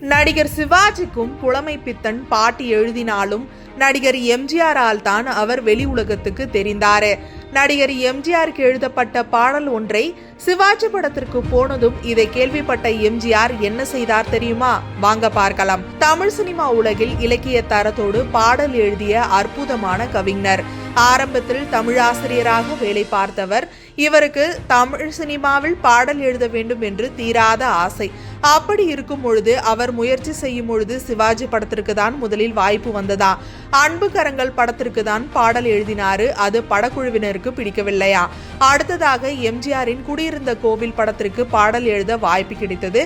நடிகர் சிவாஜிக்கும் புலமை பித்தன் பாட்டு எழுதினாலும் நடிகர் எம்ஜிஆரால் தான் அவர் வெளி உலகத்துக்கு தெரிந்தார். நடிகர் எம்ஜிஆருக்கு எழுதப்பட்ட பாடல் ஒன்றை சிவாஜி படத்திற்கு போனதும் இதை கேள்விப்பட்ட எம்ஜிஆர் என்ன செய்தார் தெரியுமா? வாங்க பார்க்கலாம். தமிழ் சினிமா உலகில் இலக்கிய தரத்தோடு பாடல் எழுதிய அற்புதமான கவிஞர். ஆரம்பத்தில் தமிழாசிரியராக வேலை பார்த்தவர் இவருக்கு தமிழ் சினிமாவில் பாடல் எழுத வேண்டும் என்று தீராத ஆசை. அப்படி இருக்கும் பொழுது அவர் முயற்சி செய்யும் பொழுது சிவாஜி படத்திற்கு தான் முதலில் வாய்ப்பு வந்ததா? அன்பு கரங்கள் படத்திற்கு தான் பாடல் எழுதினாரு. அது படக்குழுவினருக்கு பிடிக்கவில்லையா? அடுத்ததாக எம்ஜிஆரின் குடியிருந்த கோவில் படத்திற்கு பாடல் எழுத வாய்ப்பு கிடைத்தது.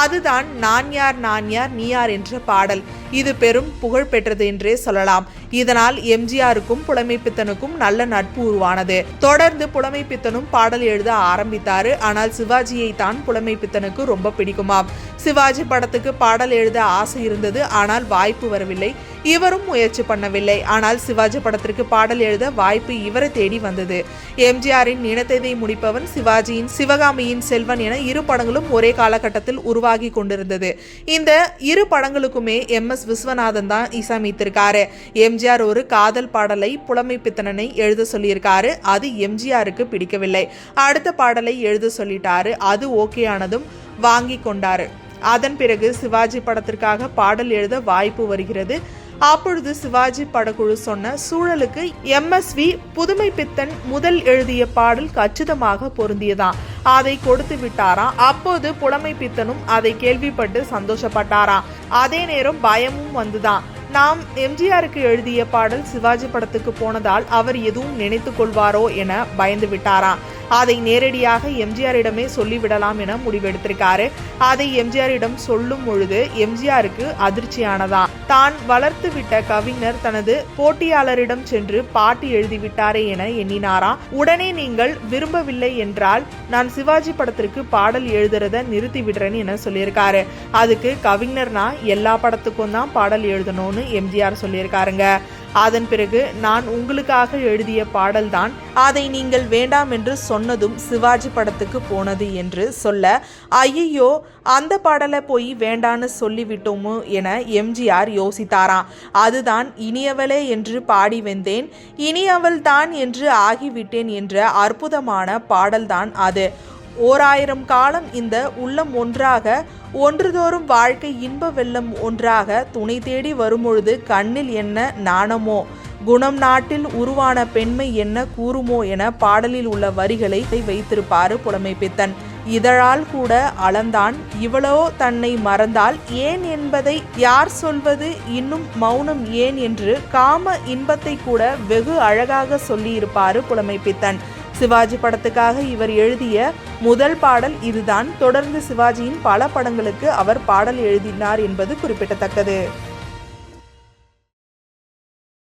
அதுதான் நான் யார் நான் யார் நீ யார் என்ற பாடல். இது பெரும் புகழ் பெற்றது என்றே சொல்லலாம். இதனால் எம்ஜிஆருக்கும் புலமை பித்தனுக்கும் நல்ல நட்பு உருவானது. தொடர்ந்து புலமை பித்தனும் பாடல் எழுத ஆரம்பித்தாரு. ஆனால் சிவாஜியை தான் புலமை பித்தனுக்கு ரொம்ப பிடிக்குமாம். சிவாஜி படத்துக்கு பாடல் எழுத ஆசை இருந்தது. ஆனால் வாய்ப்பு வரவில்லை. இவரும் முயற்சி பண்ணவில்லை. ஆனால் சிவாஜி படத்திற்கு பாடல் எழுத வாய்ப்பு இவரை தேடி வந்தது. எம்ஜிஆரின் இனத்தை முடிப்பவன் சிவாஜியின் சிவகாமியின் செல்வன் என இரு படங்களும் ஒரே காலகட்டத்தில் உருவாகி கொண்டிருந்தது. இந்த இரு படங்களுக்குமே எம் எஸ் விஸ்வநாதன் தான் இசையமைத்திருக்காரு. எம்ஜிஆர் ஒரு காதல் பாடலை புலமை பித்தனனை எழுத சொல்லியிருக்காரு. அது எம்ஜிஆருக்கு பிடிக்கவில்லை. அடுத்த பாடலை எழுத சொல்லிட்டாரு. அது ஓகே ஆனதும் வாங்கி கொண்டாரு. அதன் பிறகு சிவாஜி படத்திற்காக பாடல் எழுத வாய்ப்பு வருகிறது. அப்பொழுது சிவாஜி படக்குழு சொன்ன சூழலுக்கு எம்எஸ்வி புதுமை பித்தன் முதல் எழுதிய பாடல் கச்சிதமாக பொருந்தியதான் அதை கொடுத்து விட்டாராம் அப்போது புலமை பித்தனும் அதை கேள்விப்பட்டு சந்தோஷப்பட்டாராம் அதே நேரம் பயமும் வந்துதான் நாம் எம்ஜிஆருக்கு எழுதிய பாடல் சிவாஜி படத்துக்கு போனதால் அவர் எதுவும் நினைத்து கொள்வாரோ என பயந்து விட்டாராம் அதை நேரடியாக எம்ஜிஆரிடமே சொல்லிவிடலாம் என முடிவெடுத்திருக்காரு. அதை எம்ஜிஆரிடம் சொல்லும் பொழுது எம்ஜிஆருக்கு அதிர்ச்சியானதா? தான் வளர்த்துவிட்ட கவிஞர் தனது போட்டியாளரிடம் சென்று பாட்டு எழுதிவிட்டாரே என எண்ணினாராம் உடனே நீங்கள் விரும்பவில்லை என்றால் நான் சிவாஜி படத்திற்கு பாடல் எழுதுறத நிறுத்தி விடுறேன்னு என சொல்லியிருக்காரு. அதுக்கு கவிஞர்னா எல்லா படத்துக்கும் தான் பாடல் எழுதணும்னு எம்ஜிஆர் சொல்லியிருக்காருங்க. அதன் பிறகு நான் உங்களுக்காக எழுதிய பாடல்தான் அதை நீங்கள் வேண்டாம் என்று சொன்னதும் சிவாஜி படத்துக்கு போனது என்று சொல்ல ஐயையோ அந்த பாடலை போய் வேண்டான்னு சொல்லிவிட்டோமோ என எம்ஜிஆர் யோசித்தாராம். அதுதான் இனியவளே என்று பாடி வந்தேன். இனியவள் தான் என்று ஆகிவிட்டேன் என்ற அற்புதமான பாடல்தான் அது. ஓராயிரம் காலம் இந்த உள்ளம் ஒன்றாக ஒன்றுதோறும் வாழ்க்கை இன்ப வெள்ளம் ஒன்றாக துணை தேடி வரும்பொழுது கண்ணில் என்ன நாணமோ? குணம் நாட்டில் உருவான பெண்மை என்ன கூறுமோ என பாடலில் உள்ள வரிகளை வைத்திருப்பாரு புலமை பித்தன். இதழால் கூட அளந்தான். இவளோ தன்னை மறந்தால் ஏன் என்பதை யார் சொல்வது? இன்னும் மௌனம் ஏன் என்று காம இன்பத்தை கூட வெகு அழகாக சொல்லியிருப்பாரு புலமை பித்தன். சிவாஜி படத்துக்காக இவர் எழுதிய முதல் பாடல் இதுதான். தொடர்ந்து சிவாஜியின் பல படங்களுக்கு அவர் பாடல் எழுதினார் என்பது குறிப்பிடத்தக்கது.